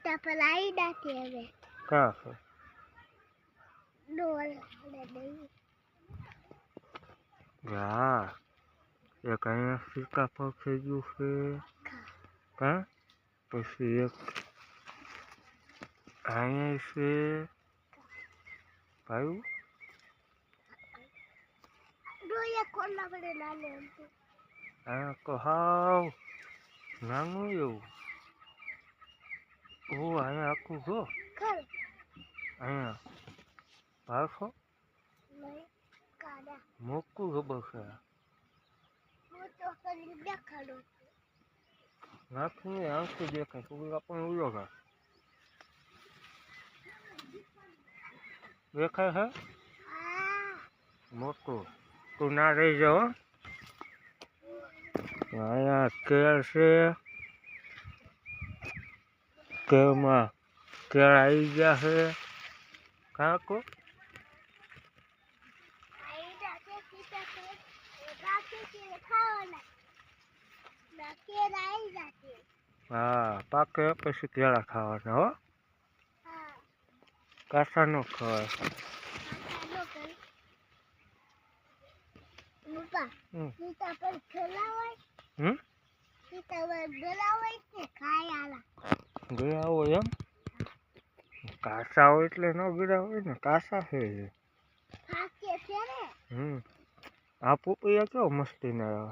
સીતાફળ આવી નાખી હવે. ક્યાં છે ડોલ હા એક અહીંયા સીતાફળ થઈ ગયું છે. કા? પછી એક અહીંયા છે. ભાઈ? ડોયા નાને એમથી આ તો હાવ. નાનું એવું. ઓ અહીંયા આખું જો અહીંયા પાછો મોકું ખબર છે. હું નાખીને આંખી દેખાય. તો આપણને ઉલો ખા દેખાય છે? મોટું તું ના રહી જાઓ અહીંયા કેળ છે. કેળમાં કેળ આવી ગયા છે. કાકો? ના હા પાકે પછી કેળા ખાવાના હો. હા કાચા ખવાય. આટલા નો કર પપ્પા હમ. કે ખાય આલા? ગયા હોય એમ? કાસા હોય એટલે ન ગયા હોય ને કાસા છે હમ. આ પોપૈયા કેવો મસ્તી? ના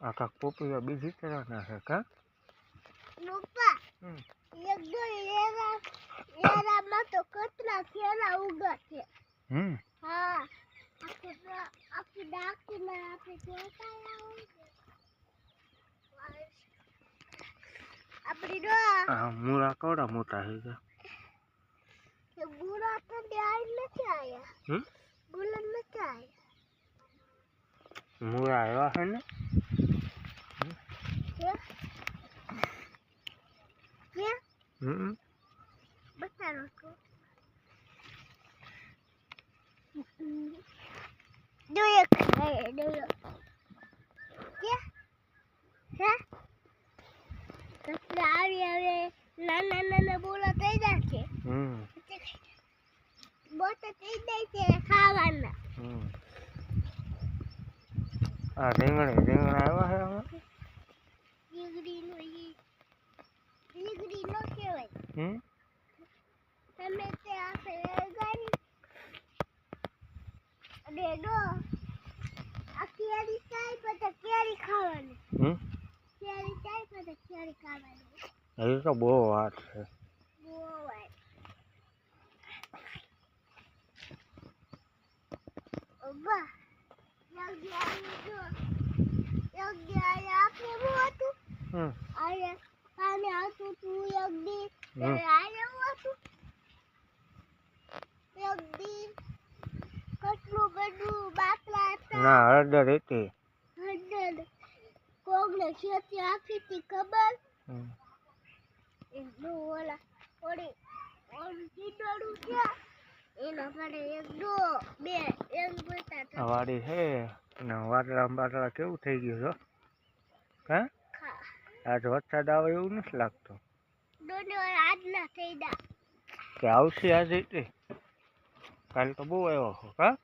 આખા પોપૈયા બીજી તરહ ના છે કા નુપા હમ. એક દો એરા એરામાં તો કેટલા કેળા ઉગા છે હમ હા આખી ડા- આખી ડાકીમાં આપણે જોતા આપણી ડો આ મૂળા કવડા મોટા છે કે કે બુરા તો ડ્યાર નથી આયા. હમ? બુલન નથી આયા. મૂળા એવા હે ને? હમ? બતાવો તો દોયો ખાય દોયો કે હે કપડા આવી હવે નાના નાના બોલા થઈ જાય છે હમ મોટા થઈ જાય છે ખાવાના હમ આ રીંગણી રીંગણા આવ્યા છે આમાં? ડીગડીનો ઈ ડીગડી નો કહેવાય. હમ? તમે તે આપણે ગાડી અને ડો આ કેરી ચાય પછી કેરી ખાવાની. હમ? કેરી ચાય પછી કેરી ખાવાની. એ તો બહુ વાત છે બોવાય ઓબા જલ્દી આવી જો જલ્દી આવી આપણે બહુ હતું હમ અરે કાલે આવતું તું એક દી હમ. ત્યારે આવ્યું હતું એક દી કેટલું બધું બાટલા હતા ના હળદર હતી. હંડ્રેડ કોગને ખેતી આપી હતી ખબર. એકદમ ઓલા ઓડી ઓલું ચીડોડું છે. એના માટે એક દો બે બતા આ વાડી છે. અને વાટડા બાટડા કેવું થઈ ગયું છો હા? આજ વરસાદ આવે એવું નથી લાગતું. કે આવશે આજે કાલ તો બહુ આવ્યો હા?